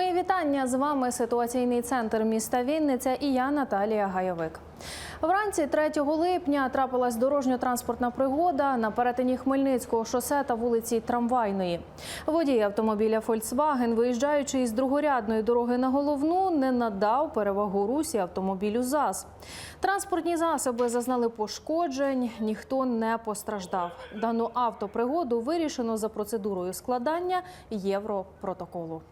Мої вітання з вами ситуаційний центр міста Вінниця і я Наталія Гайовик. Вранці 3 липня трапилась дорожньо-транспортна пригода на перетині Хмельницького шосе та вулиці Трамвайної. Водій автомобіля Volkswagen, виїжджаючи із другорядної дороги на головну, не надав перевагу русі автомобілю ЗАЗ. Транспортні засоби зазнали пошкоджень, ніхто не постраждав. Дану автопригоду вирішено за процедурою складання Європротоколу.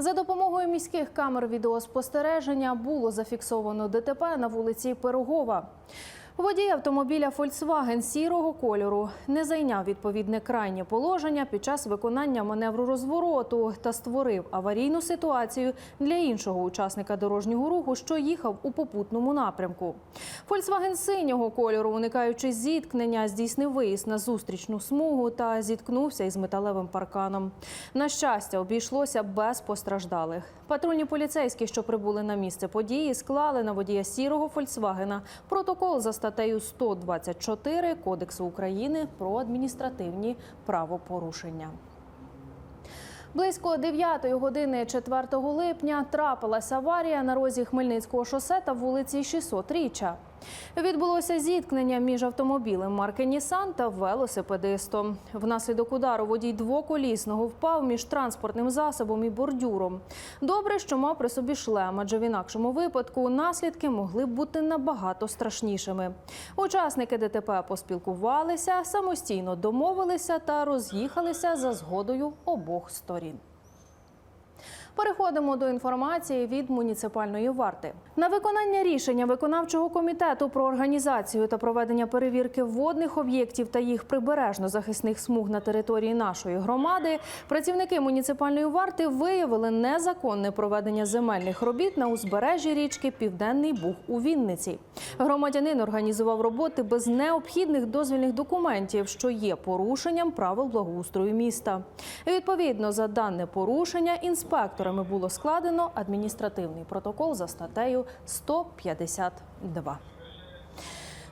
За допомогою міських камер відеоспостереження було зафіксовано ДТП на вулиці Пирогова. Водій автомобіля Volkswagen сірого кольору не зайняв відповідне крайнє положення під час виконання маневру розвороту та створив аварійну ситуацію для іншого учасника дорожнього руху, що їхав у попутному напрямку. Volkswagen синього кольору, уникаючи зіткнення, здійснив виїзд на зустрічну смугу та зіткнувся із металевим парканом. На щастя, обійшлося без постраждалих. Патрульні поліцейські, що прибули на місце події, склали на водія сірого Фольксвагена протокол за статтею 124 Кодексу України про адміністративні правопорушення. Близько 9 години 4 липня трапилася аварія на розі Хмельницького шосе та вулиці 600 Річчя. Відбулося зіткнення між автомобілем марки Нісан та велосипедистом. Внаслідок удару водій двоколісного впав між транспортним засобом і бордюром. Добре, що мав при собі шлем, адже в інакшому випадку наслідки могли б бути набагато страшнішими. Учасники ДТП поспілкувалися, самостійно домовилися та роз'їхалися за згодою обох сторін. Переходимо до інформації від муніципальної варти. На виконання рішення виконавчого комітету про організацію та проведення перевірки водних об'єктів та їх прибережно-захисних смуг на території нашої громади працівники муніципальної варти виявили незаконне проведення земельних робіт на узбережжі річки Південний Буг у Вінниці. Громадянин організував роботи без необхідних дозвільних документів, що є порушенням правил благоустрою міста. Відповідно, за дане порушення інспекторами було складено адміністративний протокол за статтею 152.